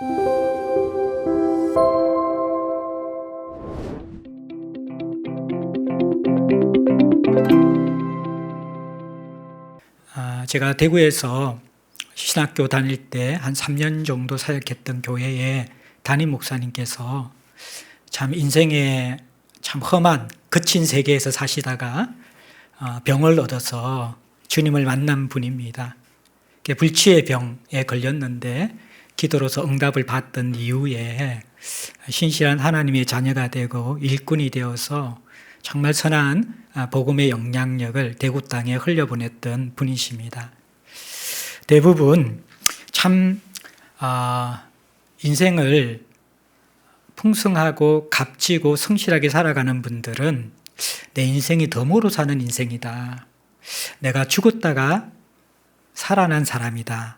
아, 제가 대구에서 신학교 다닐 때 한 3년 정도 사역했던 교회에 담임 목사님께서 참 인생에 참 험한 거친 세계에서 사시다가 어, 병을 얻어서 주님을 만난 분입니다. 불치의 병에 걸렸는데 기도로서 응답을 받던 이후에 신실한 하나님의 자녀가 되고 일꾼이 되어서 정말 선한 아, 복음의 영향력을 대구 땅에 흘려보냈던 분이십니다. 대부분 참 아, 인생을 풍성하고 값지고 성실하게 살아가는 분들은 내 인생이 덤으로 사는 인생이다. 내가 죽었다가 살아난 사람이다.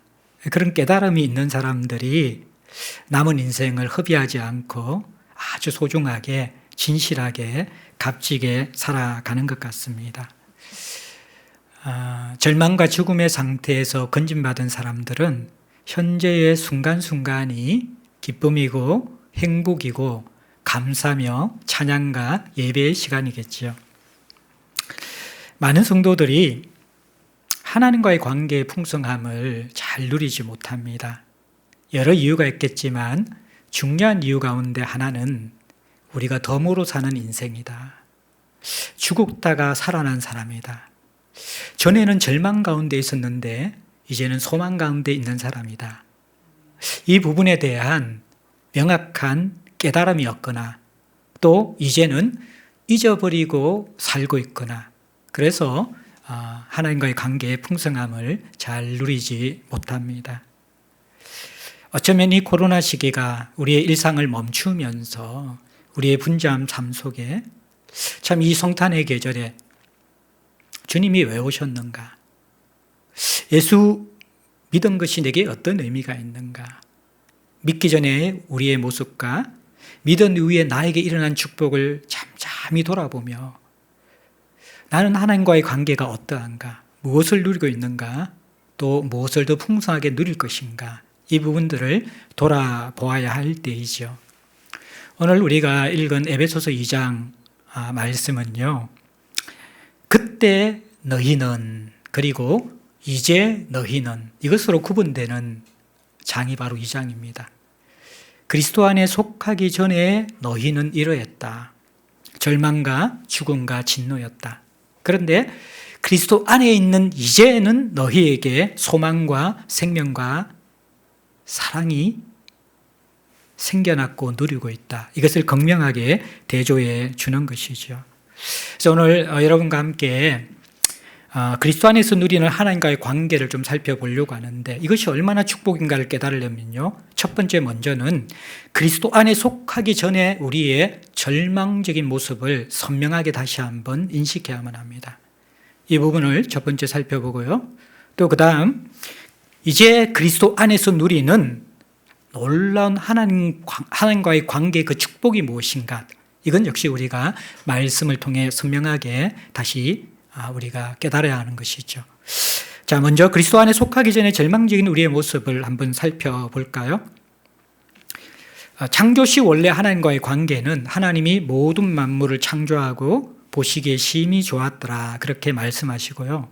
그런 깨달음이 있는 사람들이 남은 인생을 허비하지 않고 아주 소중하게 진실하게 값지게 살아가는 것 같습니다. 아, 절망과 죽음의 상태에서 건진받은 사람들은 현재의 순간순간이 기쁨이고 행복이고 감사며 찬양과 예배의 시간이겠지요. 많은 성도들이 하나님과의 관계의 풍성함을 잘 누리지 못합니다. 여러 이유가 있겠지만 중요한 이유 가운데 하나는 우리가 덤으로 사는 인생이다. 죽었다가 살아난 사람이다. 전에는 절망 가운데 있었는데 이제는 소망 가운데 있는 사람이다. 이 부분에 대한 명확한 깨달음이 없거나 또 이제는 잊어버리고 살고 있거나 그래서 아, 하나님과의 관계의 풍성함을 잘 누리지 못합니다. 어쩌면 이 코로나 시기가 우리의 일상을 멈추면서 우리의 분주함 삶 속에 참 이 성탄의 계절에 주님이 왜 오셨는가? 예수 믿은 것이 내게 어떤 의미가 있는가? 믿기 전에 우리의 모습과 믿은 이후에 나에게 일어난 축복을 잠잠히 돌아보며 나는 하나님과의 관계가 어떠한가? 무엇을 누리고 있는가? 또 무엇을 더 풍성하게 누릴 것인가? 이 부분들을 돌아보아야 할 때이죠. 오늘 우리가 읽은 에베소서 2장 아, 말씀은요. 그때 너희는 그리고 이제 너희는 이것으로 구분되는 장이 바로 이 장입니다. 그리스도 안에 속하기 전에 너희는 이러했다. 절망과 죽음과 진노였다. 그런데 그리스도 안에 있는 이제는 너희에게 소망과 생명과 사랑이 생겨났고 누리고 있다. 이것을 극명하게 대조해 주는 것이죠. 그래서 오늘 어, 여러분과 함께 어, 그리스도 안에서 누리는 하나님과의 관계를 좀 살펴보려고 하는데 이것이 얼마나 축복인가를 깨달으려면요. 첫 번째 먼저는 그리스도 안에 속하기 전에 우리의 절망적인 모습을 선명하게 다시 한번 인식해야만 합니다. 이 부분을 첫 번째 살펴보고요. 또 그 다음 이제 그리스도 안에서 누리는 놀라운 하나님, 하나님과의 관계 그 축복이 무엇인가? 이건 역시 우리가 말씀을 통해 선명하게 다시 아, 우리가 깨달아야 하는 것이죠. 자, 먼저 그리스도 안에 속하기 전에 절망적인 우리의 모습을 한번 살펴볼까요? 아, 창조시 원래 하나님과의 관계는 하나님이 모든 만물을 창조하고 보시기에 심히 좋았더라. 그렇게 말씀하시고요.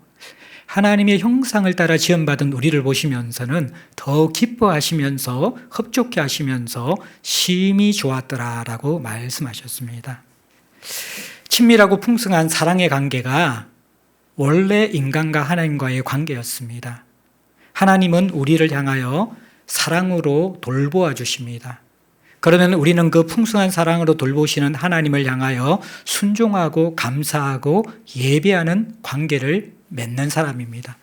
하나님의 형상을 따라 지원받은 우리를 보시면서는 더 기뻐하시면서 흡족해 하시면서 심히 좋았더라라고 말씀하셨습니다. 친밀하고 풍성한 사랑의 관계가 원래 인간과 하나님과의 관계였습니다. 하나님은 우리를 향하여 사랑으로 돌보아 주십니다. 그러면 우리는 그 풍성한 사랑으로 돌보시는 하나님을 향하여 순종하고 감사하고 예배하는 관계를 맺는 사람입니다.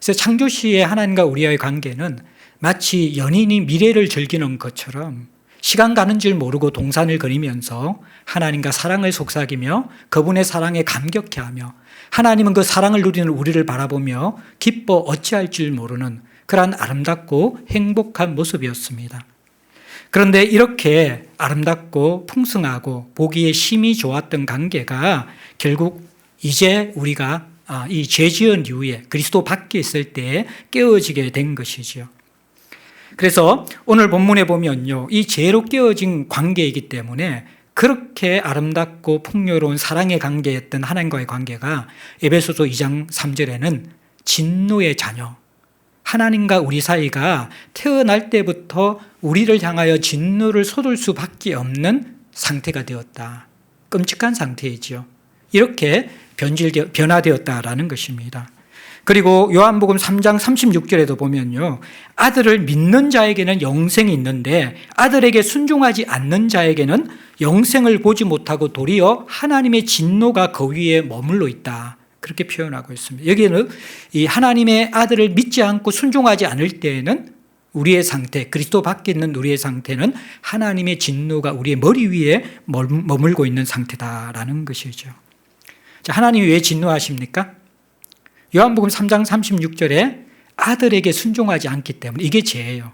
그래서 창조시의 하나님과 우리와의 관계는 마치 연인이 미래를 즐기는 것처럼 시간 가는 줄 모르고 동산을 그리면서 하나님과 사랑을 속삭이며 그분의 사랑에 감격해하며 하나님은 그 사랑을 누리는 우리를 바라보며 기뻐 어찌할 줄 모르는 그러한 아름답고 행복한 모습이었습니다. 그런데 이렇게 아름답고 풍성하고 보기에 심히 좋았던 관계가 결국 이제 우리가 아, 이 죄지은 이후에 그리스도 밖에 있을 때 깨어지게 된 것이지요. 그래서 오늘 본문에 보면요. 이 죄로 깨어진 관계이기 때문에 그렇게 아름답고 풍요로운 사랑의 관계였던 하나님과의 관계가 에베소서 2장 3절에는 진노의 자녀, 하나님과 우리 사이가 태어날 때부터 우리를 향하여 진노를 쏟을 수밖에 없는 상태가 되었다. 끔찍한 상태이지요. 이렇게 변질 변화되었다라는 것입니다. 그리고 요한복음 3장 36절에도 보면요. 아들을 믿는 자에게는 영생이 있는데 아들에게 순종하지 않는 자에게는 영생을 보지 못하고 도리어 하나님의 진노가 그 위에 머물러 있다. 그렇게 표현하고 있습니다. 여기는 이 하나님의 아들을 믿지 않고 순종하지 않을 때에는 우리의 상태, 그리스도 밖에 있는 우리의 상태는 하나님의 진노가 우리의 머리 위에 머물고 있는 상태다라는 것이죠. 자, 하나님이 왜 진노하십니까? 요한복음 3장 36절에 아들에게 순종하지 않기 때문에 이게 죄예요.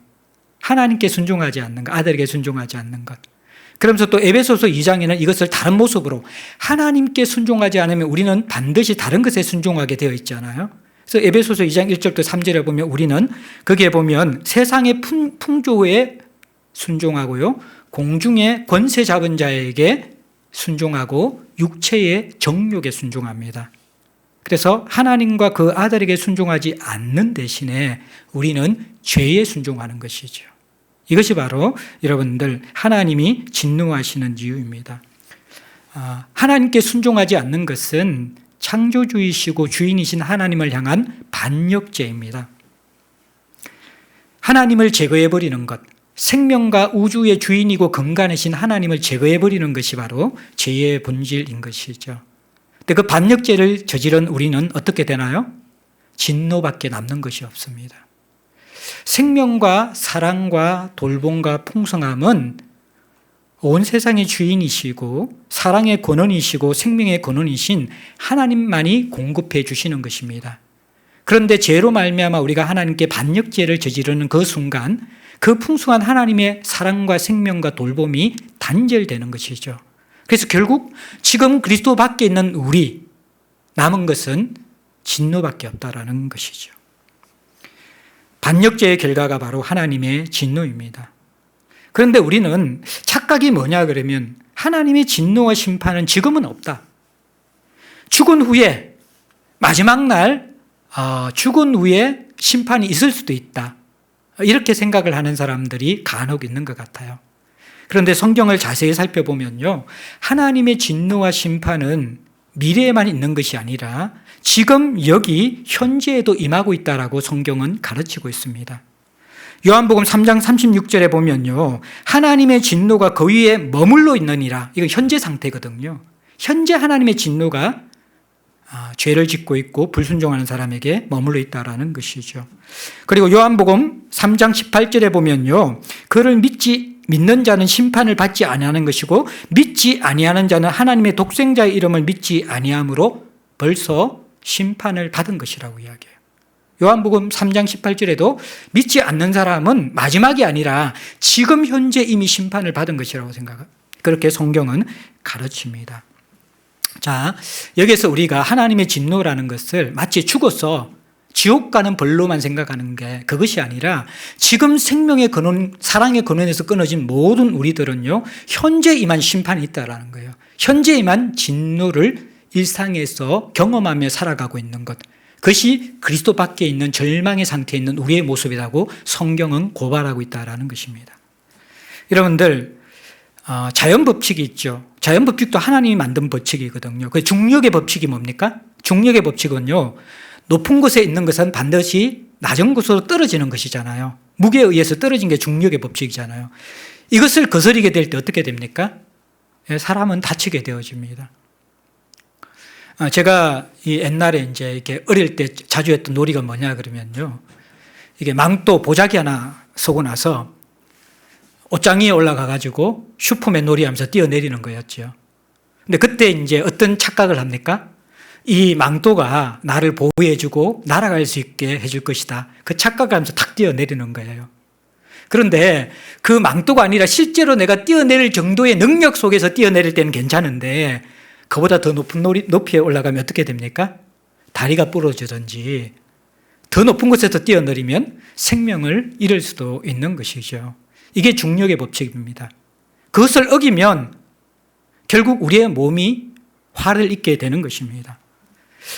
하나님께 순종하지 않는 것, 아들에게 순종하지 않는 것. 그러면서 또 에베소서 2장에는 이것을 다른 모습으로 하나님께 순종하지 않으면 우리는 반드시 다른 것에 순종하게 되어 있잖아요. 그래서 에베소서 2장 1절부터 3절에 보면 우리는 거기에 보면 세상의 풍조에 순종하고요. 공중의 권세 잡은 자에게 순종하고 육체의 정욕에 순종합니다. 그래서 하나님과 그 아들에게 순종하지 않는 대신에 우리는 죄에 순종하는 것이죠. 이것이 바로 여러분들 하나님이 진노하시는 이유입니다. 아, 하나님께 순종하지 않는 것은 창조주이시고 주인이신 하나님을 향한 반역죄입니다. 하나님을 제거해버리는 것, 생명과 우주의 주인이고 근간이신 하나님을 제거해버리는 것이 바로 죄의 본질인 것이죠. 근데 그 반역죄를 저지른 우리는 어떻게 되나요? 진노밖에 남는 것이 없습니다. 생명과 사랑과 돌봄과 풍성함은 온 세상의 주인이시고 사랑의 근원이시고 생명의 근원이신 하나님만이 공급해 주시는 것입니다. 그런데 죄로 말미암아 우리가 하나님께 반역죄를 저지르는 그 순간 그 풍성한 하나님의 사랑과 생명과 돌봄이 단절되는 것이죠. 그래서 결국 지금 그리스도 밖에 있는 우리 남은 것은 진노밖에 없다라는 것이죠. 반역죄의 결과가 바로 하나님의 진노입니다. 그런데 우리는 착각이 뭐냐 그러면 하나님의 진노와 심판은 지금은 없다. 죽은 후에 마지막 날 어, 죽은 후에 심판이 있을 수도 있다. 이렇게 생각을 하는 사람들이 간혹 있는 것 같아요. 그런데 성경을 자세히 살펴보면요. 하나님의 진노와 심판은 미래에만 있는 것이 아니라 지금 여기 현재에도 임하고 있다라고 성경은 가르치고 있습니다. 요한복음 3장 36절에 보면요. 하나님의 진노가 그 위에 머물러 있느니라. 이거 현재 상태거든요. 현재 하나님의 진노가 아, 죄를 짓고 있고 불순종하는 사람에게 머물러 있다라는 것이죠. 그리고 요한복음 3장 18절에 보면요. 그를 믿지 믿는 자는 심판을 받지 아니하는 것이고 믿지 아니하는 자는 하나님의 독생자의 이름을 믿지 아니함으로 벌써 심판을 받은 것이라고 이야기해요. 요한복음 3장 18절에도 믿지 않는 사람은 마지막이 아니라 지금 현재 이미 심판을 받은 것이라고 생각 그렇게 성경은 가르칩니다. 자, 여기서 우리가 하나님의 진노라는 것을 마치 죽어서 지옥 가는 벌로만 생각하는 게 그것이 아니라 지금 생명의 근원, 사랑의 근원에서 끊어진 모든 우리들은요, 현재 이만 심판이 있다라는 거예요. 현재 이만 진노를 일상에서 경험하며 살아가고 있는 것. 그것이 그리스도 밖에 있는 절망의 상태에 있는 우리의 모습이라고 성경은 고발하고 있다라는 것입니다. 여러분들, 어, 자연 법칙이 있죠. 자연 법칙도 하나님이 만든 법칙이거든요. 그 중력의 법칙이 뭡니까? 중력의 법칙은요, 높은 곳에 있는 것은 반드시 낮은 곳으로 떨어지는 것이잖아요. 무게에 의해서 떨어진 게 중력의 법칙이잖아요. 이것을 거스리게 될 때 어떻게 됩니까? 예, 사람은 다치게 되어집니다. 아, 제가 이 옛날에 이제 이렇게 어릴 때 자주 했던 놀이가 뭐냐 그러면요. 이게 망토 보자기 하나 서고 나서 옷장 위에 올라가 가지고 슈퍼맨 놀이 하면서 뛰어내리는 거였죠. 근데 그때 이제 어떤 착각을 합니까? 이 망토가 나를 보호해주고 날아갈 수 있게 해줄 것이다. 그 착각하면서 탁 뛰어내리는 거예요. 그런데 그 망토가 아니라 실제로 내가 뛰어내릴 정도의 능력 속에서 뛰어내릴 때는 괜찮은데 그보다 더 높은 높이에 올라가면 어떻게 됩니까? 다리가 부러지든지 더 높은 곳에서 뛰어내리면 생명을 잃을 수도 있는 것이죠. 이게 중력의 법칙입니다. 그것을 어기면 결국 우리의 몸이 화를 입게 되는 것입니다.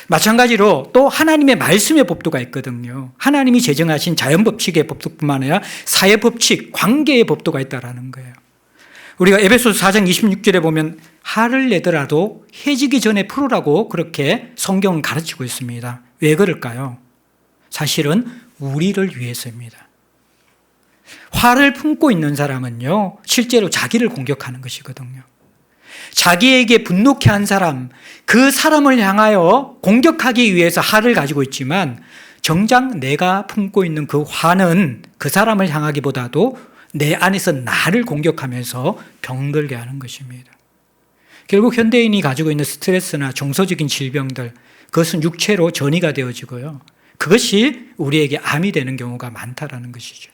마찬가지로 또 하나님의 말씀의 법도가 있거든요. 하나님이 제정하신 자연 법칙의 법도뿐만 아니라 사회 법칙, 관계의 법도가 있다라는 거예요. 우리가 에베소서 4장 26절에 보면 화를 내더라도 해지기 전에 풀으라고 그렇게 성경은 가르치고 있습니다. 왜 그럴까요? 사실은 우리를 위해서입니다. 화를 품고 있는 사람은요, 실제로 자기를 공격하는 것이거든요. 자기에게 분노케 한 사람, 그 사람을 향하여 공격하기 위해서 화를 가지고 있지만 정작 내가 품고 있는 그 화는 그 사람을 향하기보다도 내 안에서 나를 공격하면서 병들게 하는 것입니다. 결국 현대인이 가지고 있는 스트레스나 정서적인 질병들, 그것은 육체로 전이가 되어지고요. 그것이 우리에게 암이 되는 경우가 많다라는 것이죠.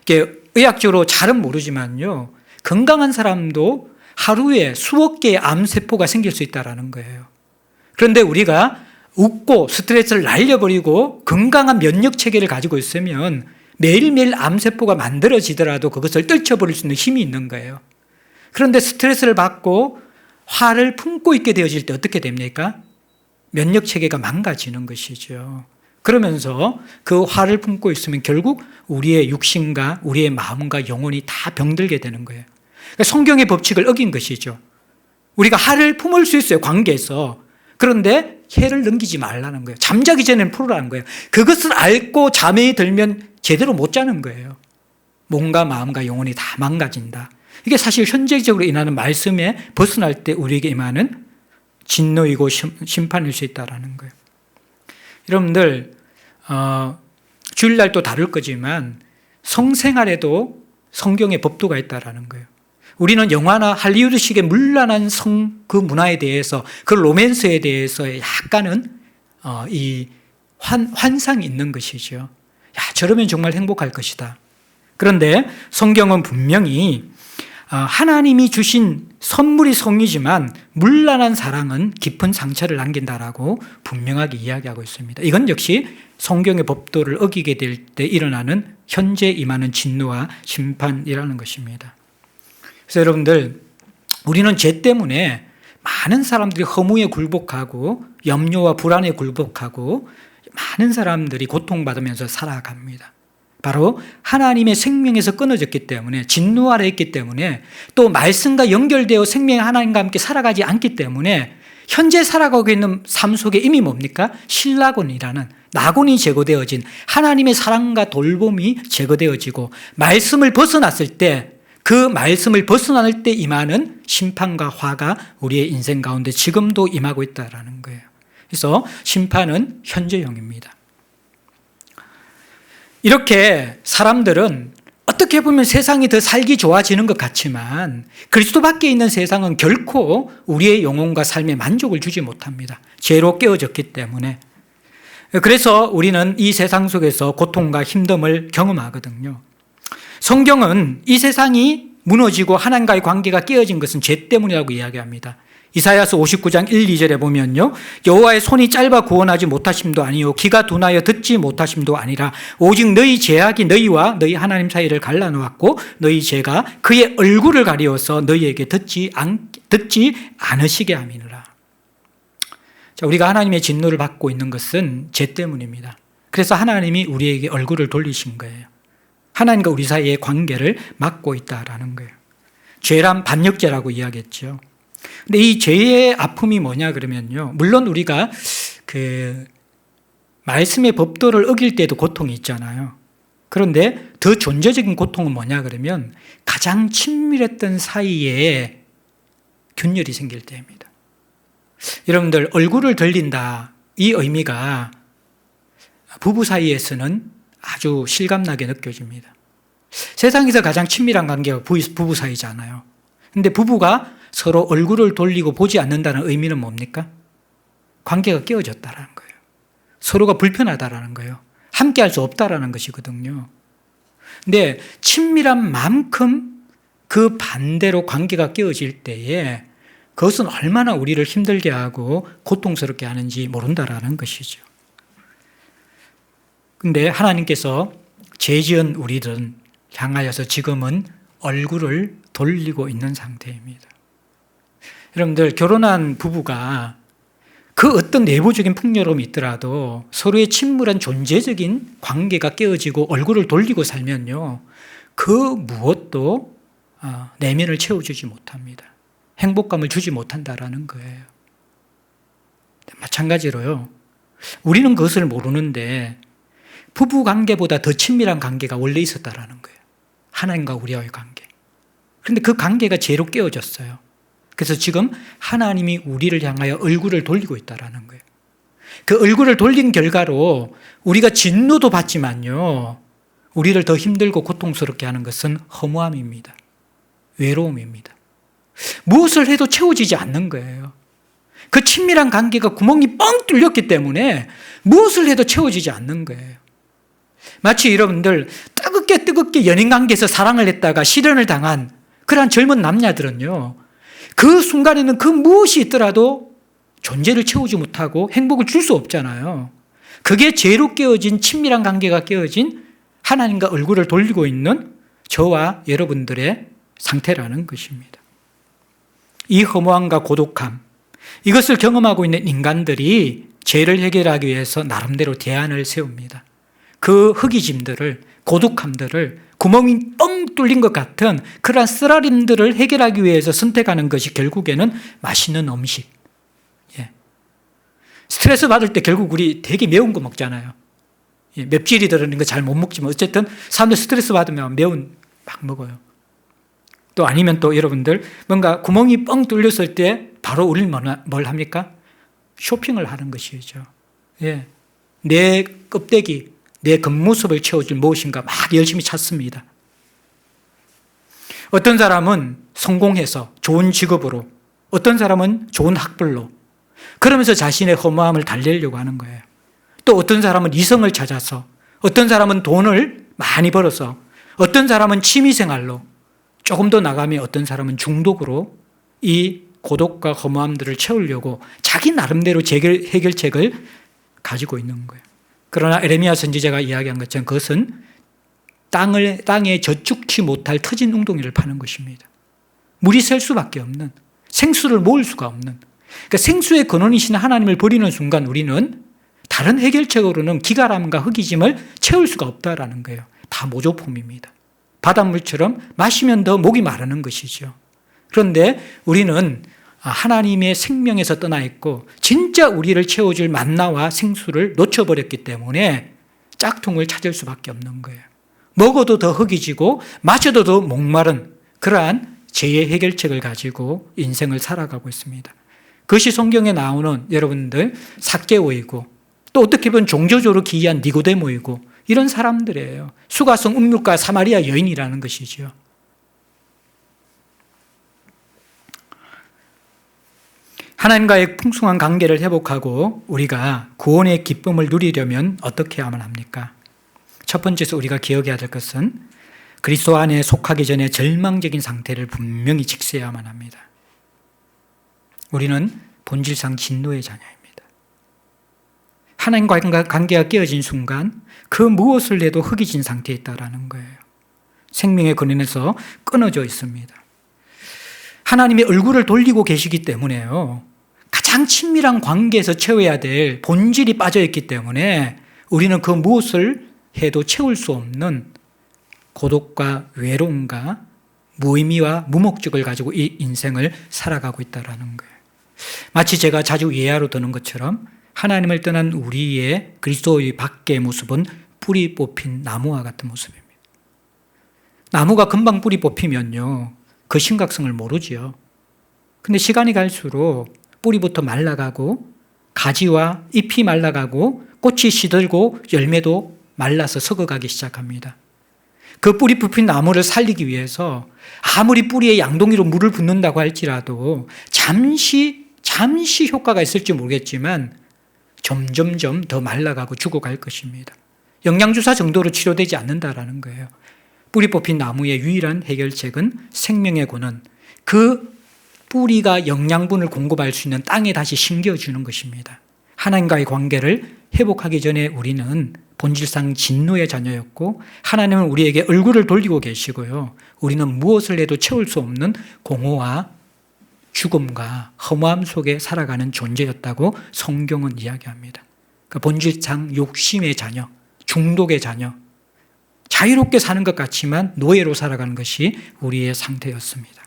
이게 의학적으로 잘은 모르지만요. 건강한 사람도 하루에 수억 개의 암세포가 생길 수 있다는 거예요. 그런데 우리가 웃고 스트레스를 날려버리고 건강한 면역 체계를 가지고 있으면 매일매일 암세포가 만들어지더라도 그것을 떨쳐버릴 수 있는 힘이 있는 거예요. 그런데 스트레스를 받고 화를 품고 있게 되어질 때 어떻게 됩니까? 면역 체계가 망가지는 것이죠. 그러면서 그 화를 품고 있으면 결국 우리의 육신과 우리의 마음과 영혼이 다 병들게 되는 거예요. 그러니까 성경의 법칙을 어긴 것이죠. 우리가 화를 품을 수 있어요, 관계에서. 그런데 해를 넘기지 말라는 거예요. 잠자기 전에는 풀으라는 거예요. 그것을 알고 잠에 들면 제대로 못 자는 거예요. 몸과 마음과 영혼이 다 망가진다. 이게 사실 현재적으로 일어나는 말씀에 벗어날 때 우리에게 임하는 진노이고 심판일 수 있다라는 거예요. 여러분들 어, 주일날 또 다룰 거지만 성생활에도 성경의 법도가 있다라는 거예요. 우리는 영화나 할리우드식의 물란한 성 그 문화에 대해서 그 로맨스에 대해서 약간은 어, 이 환, 환상이 있는 것이죠. 야 저러면 정말 행복할 것이다. 그런데 성경은 분명히 어, 하나님이 주신 선물이 성이지만 물란한 사랑은 깊은 상처를 남긴다라고 분명하게 이야기하고 있습니다. 이건 역시 성경의 법도를 어기게 될 때 일어나는 현재 임하는 진노와 심판이라는 것입니다. 그래서 여러분들 우리는 죄 때문에 많은 사람들이 허무에 굴복하고 염려와 불안에 굴복하고 많은 사람들이 고통받으면서 살아갑니다. 바로 하나님의 생명에서 끊어졌기 때문에 진노 아래 있기 때문에 또 말씀과 연결되어 생명 하나님과 함께 살아가지 않기 때문에 현재 살아가고 있는 삶 속에 이미 뭡니까? 신라곤이라는 나곤이 제거되어진 하나님의 사랑과 돌봄이 제거되어지고 말씀을 벗어났을 때 그 말씀을 벗어날 때 임하는 심판과 화가 우리의 인생 가운데 지금도 임하고 있다라는 거예요. 그래서 심판은 현재형입니다. 이렇게 사람들은 어떻게 보면 세상이 더 살기 좋아지는 것 같지만 그리스도 밖에 있는 세상은 결코 우리의 영혼과 삶에 만족을 주지 못합니다. 죄로 깨어졌기 때문에. 그래서 우리는 이 세상 속에서 고통과 힘듦을 경험하거든요. 성경은 이 세상이 무너지고 하나님과의 관계가 깨어진 것은 죄 때문이라고 이야기합니다. 이사야서 59장 1, 2절에 보면요. 여호와의 손이 짧아 구원하지 못하심도 아니요 귀가 둔하여 듣지 못하심도 아니라 오직 너희 죄악이 너희와 너희 하나님 사이를 갈라 놓았고 너희 죄가 그의 얼굴을 가리어서 너희에게 듣지 않, 듣지 않으시게 함이니라. 자, 우리가 하나님의 진노를 받고 있는 것은 죄 때문입니다. 그래서 하나님이 우리에게 얼굴을 돌리신 거예요. 하나님과 우리 사이의 관계를 막고 있다라는 거예요. 죄란 반역죄라고 이야기했죠. 근데 이 죄의 아픔이 뭐냐 그러면요. 물론 우리가 그 말씀의 법도를 어길 때도 고통이 있잖아요. 그런데 더 존재적인 고통은 뭐냐 그러면 가장 친밀했던 사이에 균열이 생길 때입니다. 여러분들 얼굴을 들린다 이 의미가 부부 사이에서는 아주 실감나게 느껴집니다. 세상에서 가장 친밀한 관계가 부부 사이잖아요. 근데 부부가 서로 얼굴을 돌리고 보지 않는다는 의미는 뭡니까? 관계가 깨어졌다라는 거예요. 서로가 불편하다라는 거예요. 함께 할 수 없다라는 것이거든요. 근데 친밀한 만큼 그 반대로 관계가 깨어질 때에 그것은 얼마나 우리를 힘들게 하고 고통스럽게 하는지 모른다라는 것이죠. 근데 하나님께서 죄지은 우리들은 향하여서 지금은 얼굴을 돌리고 있는 상태입니다. 여러분들 결혼한 부부가 그 어떤 내부적인 풍요로움이 있더라도 서로의 침울한 존재적인 관계가 깨어지고 얼굴을 돌리고 살면요. 그 무엇도 아, 내면을 채워주지 못합니다. 행복감을 주지 못한다라는 거예요. 마찬가지로요. 우리는 그것을 모르는데 부부 관계보다 더 친밀한 관계가 원래 있었다라는 거예요. 하나님과 우리와의 관계. 그런데 그 관계가 죄로 깨어졌어요. 그래서 지금 하나님이 우리를 향하여 얼굴을 돌리고 있다라는 거예요. 그 얼굴을 돌린 결과로 우리가 진노도 받지만요. 우리를 더 힘들고 고통스럽게 하는 것은 허무함입니다. 외로움입니다. 무엇을 해도 채워지지 않는 거예요. 그 친밀한 관계가 구멍이 뻥 뚫렸기 때문에 무엇을 해도 채워지지 않는 거예요. 마치 여러분들 뜨겁게 뜨겁게 연인 관계에서 사랑을 했다가 실현을 당한 그러한 젊은 남녀들은요. 그 순간에는 그 무엇이 있더라도 존재를 채우지 못하고 행복을 줄 수 없잖아요. 그게 죄로 깨어진 친밀한 관계가 깨어진 하나님과 얼굴을 돌리고 있는 저와 여러분들의 상태라는 것입니다. 이 허무함과 고독함, 이것을 경험하고 있는 인간들이 죄를 해결하기 위해서 나름대로 대안을 세웁니다. 그 흑이짐들을, 고독함들을 구멍이 뻥 뚫린 것 같은 그러한 쓰라림들을 해결하기 위해서 선택하는 것이 결국에는 맛있는 음식. 예. 스트레스 받을 때 결국 우리 되게 매운 거 먹잖아요. 예, 맵찔이 들어있는 거 잘 못 먹지만 어쨌든 사람들 스트레스 받으면 매운 막 먹어요. 또 아니면 또 여러분들 뭔가 구멍이 뻥 뚫렸을 때 바로 우리는 뭘 합니까? 쇼핑을 하는 것이죠. 예. 내 껍데기, 내 겉모습을 채워줄 무엇인가 막 열심히 찾습니다. 어떤 사람은 성공해서 좋은 직업으로, 어떤 사람은 좋은 학벌로, 그러면서 자신의 허무함을 달래려고 하는 거예요. 또 어떤 사람은 이성을 찾아서, 어떤 사람은 돈을 많이 벌어서, 어떤 사람은 취미생활로, 조금 더 나가면 어떤 사람은 중독으로 이 고독과 허무함들을 채우려고 자기 나름대로 해결책을 가지고 있는 거예요. 그러나 에레미야 선지자가 이야기한 것처럼 그것은 땅을 땅에 저축치 못할 터진 웅덩이를 파는 것입니다. 물이 셀 수밖에 없는 생수를 모을 수가 없는 그러니까 생수의 근원이신 하나님을 버리는 순간 우리는 다른 해결책으로는 기가람과 흑이짐을 채울 수가 없다라는 거예요. 다 모조품입니다. 바닷물처럼 마시면 더 목이 마르는 것이죠. 그런데 우리는 하나님의 생명에서 떠나 있고 진짜 우리를 채워줄 만나와 생수를 놓쳐버렸기 때문에 짝퉁을 찾을 수밖에 없는 거예요. 먹어도 더 흑이지고 마셔도 더 목마른 그러한 죄의 해결책을 가지고 인생을 살아가고 있습니다. 그것이 성경에 나오는 여러분들 사개오이고 또 어떻게 보면 종교적으로 기이한 니고데모이고 이런 사람들이에요. 수가성 음육가 사마리아 여인이라는 것이죠. 하나님과의 풍성한 관계를 회복하고 우리가 구원의 기쁨을 누리려면 어떻게 해야만 합니까? 첫 번째서 우리가 기억해야 될 것은 그리스도 안에 속하기 전에 절망적인 상태를 분명히 직시해야만 합니다. 우리는 본질상 진노의 자녀입니다. 하나님과 관계가 깨어진 순간 그 무엇을 해도 흑이진 상태에 있다라는 거예요. 생명의 근원에서 끊어져 있습니다. 하나님의 얼굴을 돌리고 계시기 때문에요. 가장 친밀한 관계에서 채워야 될 본질이 빠져있기 때문에 우리는 그 무엇을 해도 채울 수 없는 고독과 외로움과 무의미와 무목적을 가지고 이 인생을 살아가고 있다는 거예요. 마치 제가 자주 예화로 드는 것처럼 하나님을 떠난 우리의 그리스도의 밖의 모습은 뿌리 뽑힌 나무와 같은 모습입니다. 나무가 금방 뿌리 뽑히면요. 그 심각성을 모르지요. 근데 시간이 갈수록 뿌리부터 말라가고 가지와 잎이 말라가고 꽃이 시들고 열매도 말라서 썩어가기 시작합니다. 그 뿌리 뽑힌 나무를 살리기 위해서 아무리 뿌리에 양동이로 물을 붓는다고 할지라도 잠시 잠시 효과가 있을지 모르겠지만 점점점 더 말라가고 죽어갈 것입니다. 영양주사 정도로 치료되지 않는다라는 거예요. 뿌리 뽑힌 나무의 유일한 해결책은 생명의 고는 그 뿌리가 영양분을 공급할 수 있는 땅에 다시 심겨주는 것입니다. 하나님과의 관계를 회복하기 전에 우리는 본질상 진노의 자녀였고 하나님은 우리에게 얼굴을 돌리고 계시고요. 우리는 무엇을 해도 채울 수 없는 공허와 죽음과 허무함 속에 살아가는 존재였다고 성경은 이야기합니다. 그 본질상 욕심의 자녀, 중독의 자녀, 자유롭게 사는 것 같지만 노예로 살아가는 것이 우리의 상태였습니다.